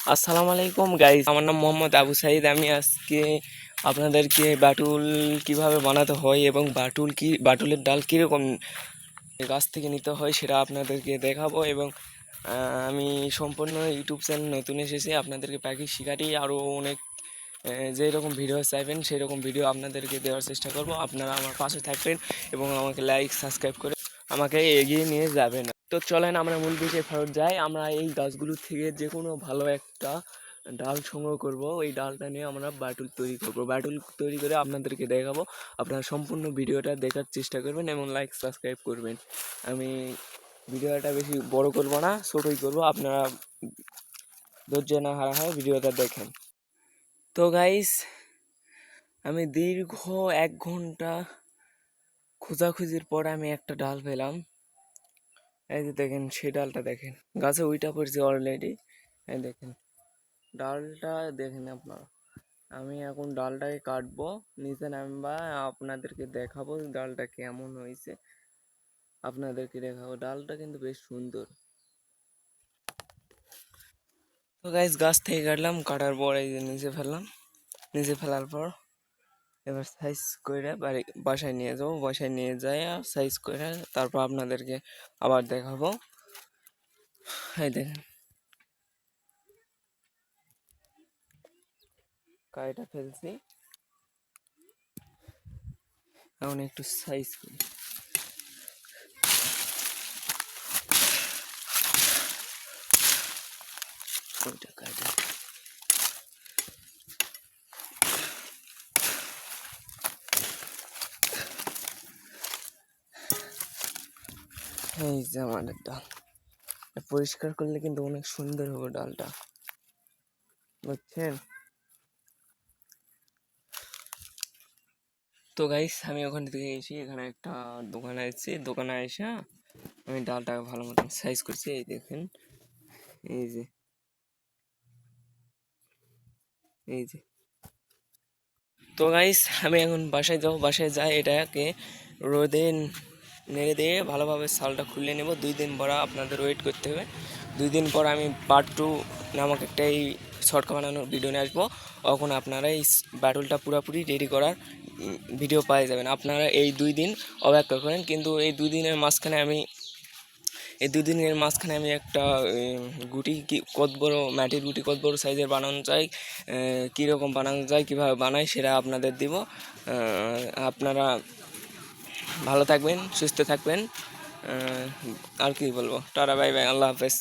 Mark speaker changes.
Speaker 1: আসসালামু আলাইকুম গাইজ আমার নাম মোহাম্মদ আবু সাইদ। আমি আজকে আপনাদেরকে বাটুল কীভাবে বানাতে হয় এবং বাটুল কি বাটুলের ডাল কীরকম গাছ থেকে নিতে হয় সেটা আপনাদেরকে দেখাবো এবং আমি সম্পূর্ণ ইউটিউব চ্যানেল নতুন এসেছি। আপনাদেরকে পাখি শিকারি আরও অনেক আহ, যেই রকম ভিডিও চাইবেন সেই রকম ভিডিও আপনাদেরকে দেওয়ার চেষ্টা করব। আপনারা আমার পাশে থাকবেন এবং আমাকে লাইক সাবস্ক্রাইব করে আমাকে এগিয়ে নিয়ে যাবেন। তো চলেন আমরা মূল বিষয়ে ফেরত যাই। আমরা এই গাছগুলো থেকে যে কোনো ভালো একটা ডাল সংগ্রহ করব। এই ডালটা নিয়ে আমরা বাটুল তৈরি করব। বাটুল তৈরি করে আপনাদেরকে দেখাবো। আপনারা সম্পূর্ণ ভিডিওটা দেখার চেষ্টা করবেন এবং লাইক সাবস্ক্রাইব করবেন। আমি ভিডিওটা বেশি বড় করব না, ছোটোই করব। আপনারা ধৈর্য না হারা হয় ভিডিওটা দেখেন। তো গাইস আমি দীর্ঘ এক ঘণ্টা খোঁজাখুঁজির পর আমি একটা ডাল পেলাম। এই যে দেখেন সেই ডালটা দেখেন। গাছে উইটা পড়ছে অলরেডি এই দেখেন, ডালটা দেখেন আপনারা। আমি এখন ডালটাকে কাটবো, নিচে নামবা, আপনাদেরকে দেখাবো ডালটা কেমন হয়েছে। আপনাদেরকে দেখাবো, ডালটা কিন্তু বেশ সুন্দর। তো গাইস গাছ থেকে কাটলাম, কাটার পর এই যে নিচে ফেললাম। নিচে ফেলার পর এবার সাইজ করে বাড়ি, বাসায় নিয়ে যাব। বাসায় নিয়ে যাই সাইজ করে তারপর আপনাদেরকে আবার দেখাবো। এই দেখেন। কাইটা ফেলছি। এখন একটু সাইজ করি। ওইটা কাইটা এই যে আমাদের ডাল। পরিষ্কার করলে কিন্তু অনেক সুন্দর হবে ডালটা। বুঝছেন? তো গাইস আমি ওখান থেকে এসে এখানে একটা দোকানে এসেছি দোকানে এসে আমি ডালটাকে ভালো মতন সাইজ করছি। এই দেখেন। এই যে। এই যে। তো গাইস আমি এখন বাসায় যাব। বাসায় যাই এটাকে রোদে নেড়ে দিয়ে ভালোভাবে সালটা খুলে নেব। দুই দিন পর আপনাদের ওয়েট করতে হবে। দুই দিন পর আমি পার্ট টু নামক একটা এই শর্টকা বানানোর ভিডিও নিয়ে আসব। তখন আপনারা এই ব্যাটলটা পুরোপুরি রেডি করার ভিডিও পাই যাবেন। আপনারা এই দুই দিন অপেক্ষা করেন। কিন্তু এই দুই দিনের মাঝখানে আমি, এই দুই দিনের মাঝখানে আমি একটা গুটি কি, কত বড় মাটির গুটি, কত বড় সাইজের বানানো চাই কীরকম বানানো যায়, কীভাবে বানাই সেটা আপনাদের দিব। আপনারা ভালো থাকবেন সুস্থ থাকবেন। আর কি বলব? টাটা বাই বাই আল্লাহ হাফেজ।